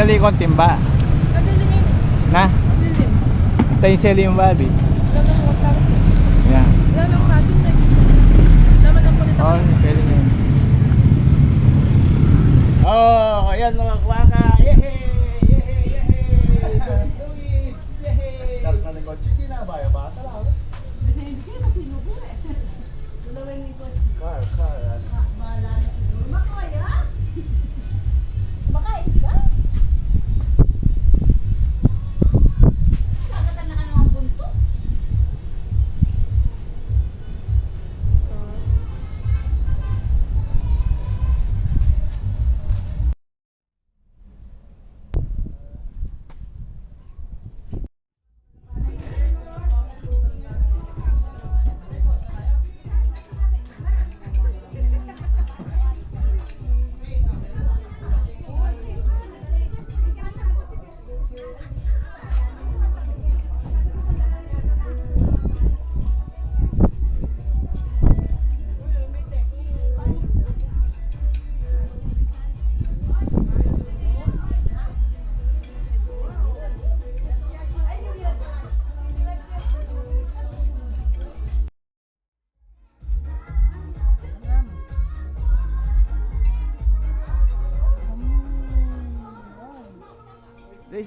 Sandali ko timba. Na. Tayo yung babi. Na Laman ang kulit Oh, pwede na yun. Oh, ayan mga kwaka. Yehe!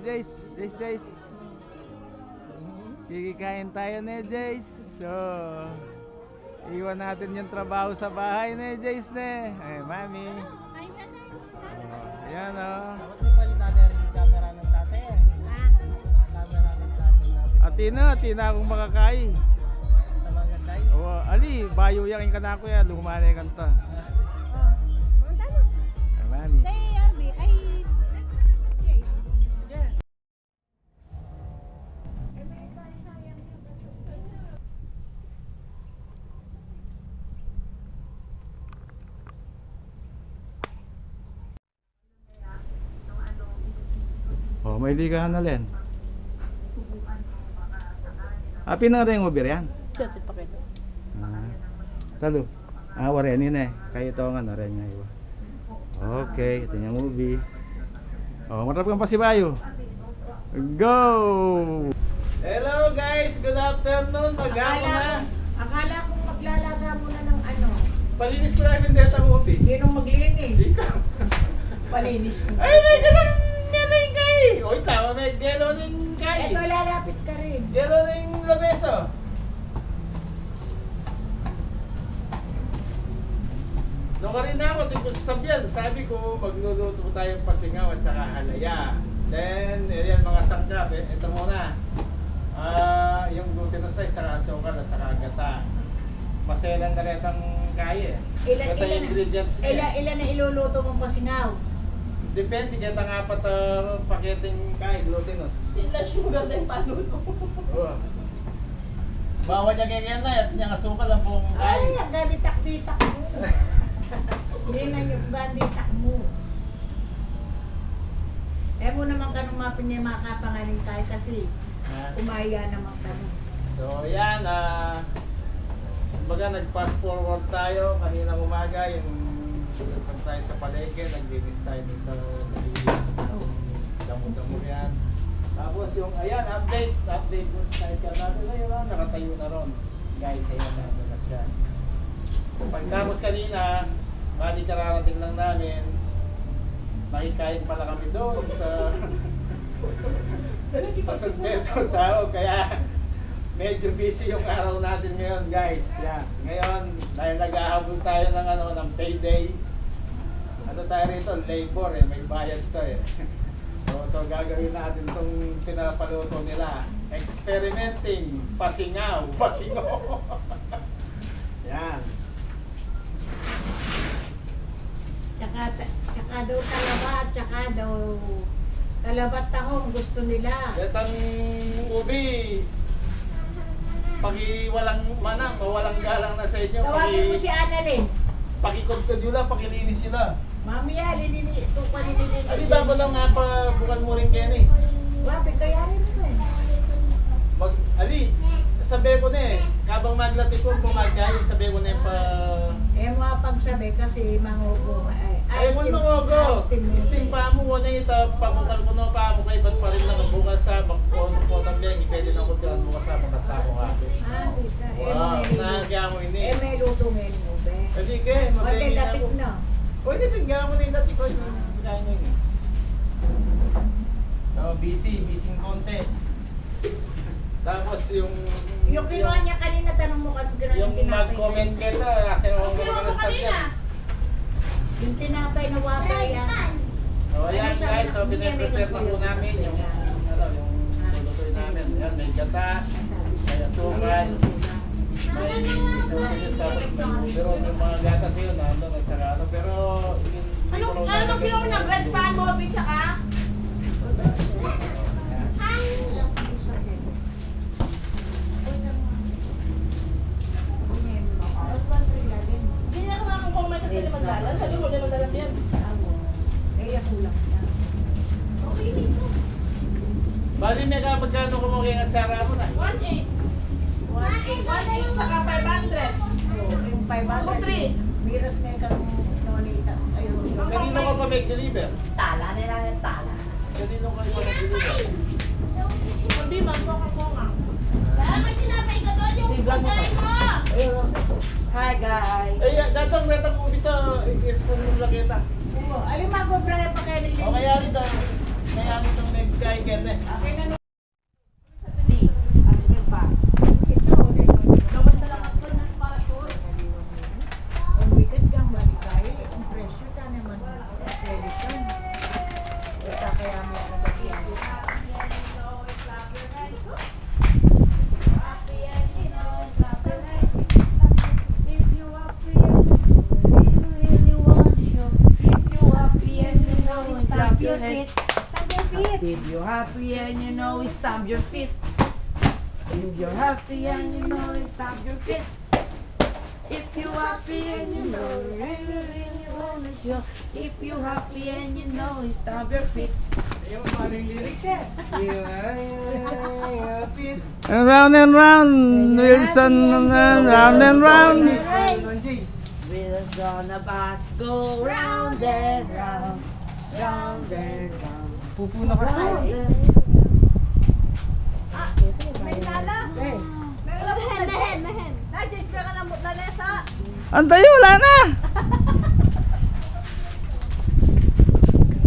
Days, days, days. Kikikain tayo ni Jace. So, iwan natin yung trabaho sa bahay ni Jace ne. Ay, mami. Oh, yan oh. Dapat may palitan na rin yung camera ng tate. Camera ng tate natin. Atina, tina akong makakay. Oh, ali, bayo yakin ka na ako ya, lumane kanta. Ay, mami. Oh, may ligahan na len. Ah, pinang mo yan? Ah, talo. Ah, wari ni eh. Kayo to nga na rin nga iwa. Okay, ito yung movie. Oh, marap kang pasibayo. Go! Hello guys, good afternoon. Maghapon na. Akala ko maglalaga muna ng ano. Palinis ko lang yung data movie. Sino maglinis? Palinis ko. Ay, may ganun Oy, tama may gelo ning kay. Ito, lalapit ka rin. Gelo ning labeso. Nung rin na ako, di ko sasabyan. Sabi ko, magluluto tayong pasingaw at saka halaya. Then, ayan mga sangkap. Eh, ito muna. Ah, yung glutinous rice, tsaka asukal at saka gata. Maselan na rin ang kaya. Ilan, Ito yung ilan, ingredients ilan, niya. ilan na iluluto mong pasingaw? Depende, kita nga apat uh, paketing kaya, glutinous. Ila sugar din paluto. Oh. Bawal niya ganyan na, at niyang asukal ang buong Ay, kaya. ang galitak-ditak mo. Hindi na yung ganditak mo. Eh mo naman ka nung mapin niya makapangaling tayo kasi Ah. umaya naman kami. So, yan. ah kumbaga, nag-fast forward tayo. Kanina umaga, yung nagpunta tayo sa palengke, naglinis tayo sa nalilis natin damo-damo yan. Tapos yung, ayan, update. Update mo sa sidecar natin. Ayun na, nakatayo na ron. Guys, ayan na, na siya. Pagtapos kanina, bali kararating lang namin, nakikain pala kami doon sa sa San Pedro Sao, kaya medyo busy yung araw natin ngayon guys. Yan. Ngayon, dahil naghahabol tayo ng ano ng payday, ano tayo rito, labor eh, may bayad to eh. So, so gagawin natin itong pinapaluto nila. Experimenting, pasingaw, pasingaw. Yan. Tsaka, tsaka daw talabat, tsaka daw talabat tahong gusto nila. Itang ubi, pagi walang manang walang galang na sa inyo, Tawagin mo si Annalyn. pakikugtod nyo lang, pakilinis nyo lang. Mami, ah, linini, ito pa linini. Adi ba ko lang nga pa bukan mo rin Kenny? Wapi, kaya rin mo eh. Mag ali sabi ko na eh, kabang maglati ko, bumagay, sabi ko na yung pa... Eh, mga pagsabi kasi mangugo. Ay, Ay, mo mo go. Steam pa mo mo na ito, pamukal ko na pa mo kay ba't pa rin nakabukas sa magpono po ng bengi, pwede na ko tiyan mo sa mga tao ka. Ah, kita. Eh, Wow, mo ini. Eh, may lutungin mo, be. Pwede Pati mabengi na ako. na. Pwede tingga mo na yung dati ko. Kaya nyo yun. So, busy, busy ng konti. Tapos yung... Yung kinuha niya kanina, tanong mo kung gano'n Yung mag-comment ka ito, kasi ako Ano mga mo kanina? Yung tinapay na wapay yan. So, ayan guys, so pinaprepare na po namin yung ano, yung lulutuin namin. Ayan, may gata, may asukal, may yung mga gatas yun, nandun at saka ano, pero yun, Ano, ano nung kinuha niya? Bread pan mo, bitch, tsaka? Hindi niya kailangan kung may kasi magdalan. Sabi ko, hindi magdalan yan. Okay, dito. Bali may kapag kano kumukha at sara mo na. 1.8. 1.8, tsaka 500. Yung 500. Two, three. Miras na kang nonita. Ayun. Kanino ka pa mag-deliver? Tala nila yung tala. Kanino ka pa mag-deliver? Sabi, magkong-konga. Kaya may tinapay ka doon yung pagkain mo. Hi guys. Ay, datang datang mo dito, irsan mo lang kita. Alin magbabraya pa kayo ninyo? O kaya rin daw, kaya rin itong nag-kaya kete. Okay na know it, stamp your feet. If you're happy and you know it, stamp your feet. If you're happy and you know it, stamp your feet. If you're happy and you know you really, really want to show. If you're happy and you know it, stamp your feet. And round and round, Wilson, and round and round. Wheels on a bus go round and round, round and round. Pupuno ka sa round and May tala. Eh. Mehen, mehen, mehen. Najis ka lang mo lalesa. Antayo, wala na!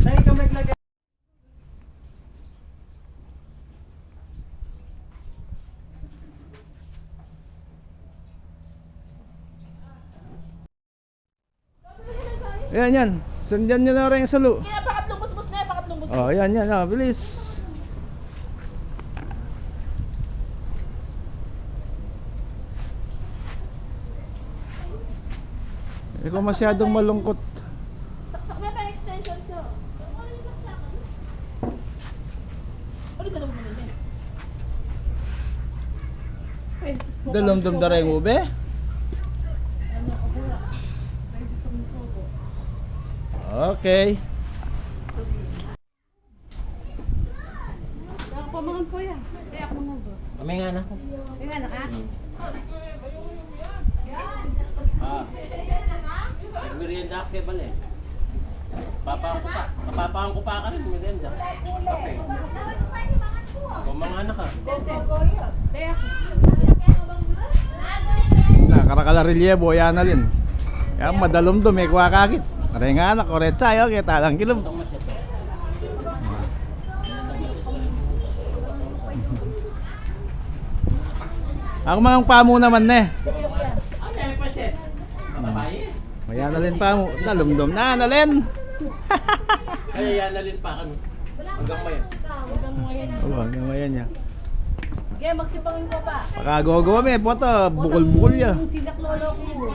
Tayo ka maglagay. Yan, yan. Sandyan nyo na rin sa lo. Kaya pakatlong busbus na yan, pakatlong busbus. Oh, yan, yan. Oh, bilis. Ikaw masyadong malungkot. Saksak mo pa extension siya. Ano ka naman naman yan? Dalom-dom na rin mo, be? Okay. May nga na. May nga naka. Ah. Merienda ka ba eh? Papaan ko pa. Papapaan ko pa ka rin merienda. Kape. Kung mga anak ka. Nakarakala reliebo, yan na rin. Kaya madalom-dom, may kuha kakit. Aray nga na, koretsa, yun, kita lang kilom. Itong masya to. Ako mga pamo naman, ne. Ano yung paset? Babae? Maya na rin pamo. Dalom-dom na, na rin. Kaya yan na rin pa ka. Hanggang mayan. Oo, hanggang maya niya. Kaya magsipangin ko pa. Pakagogo me, poto, bukol-bukol ya. Yung silak lolo ko.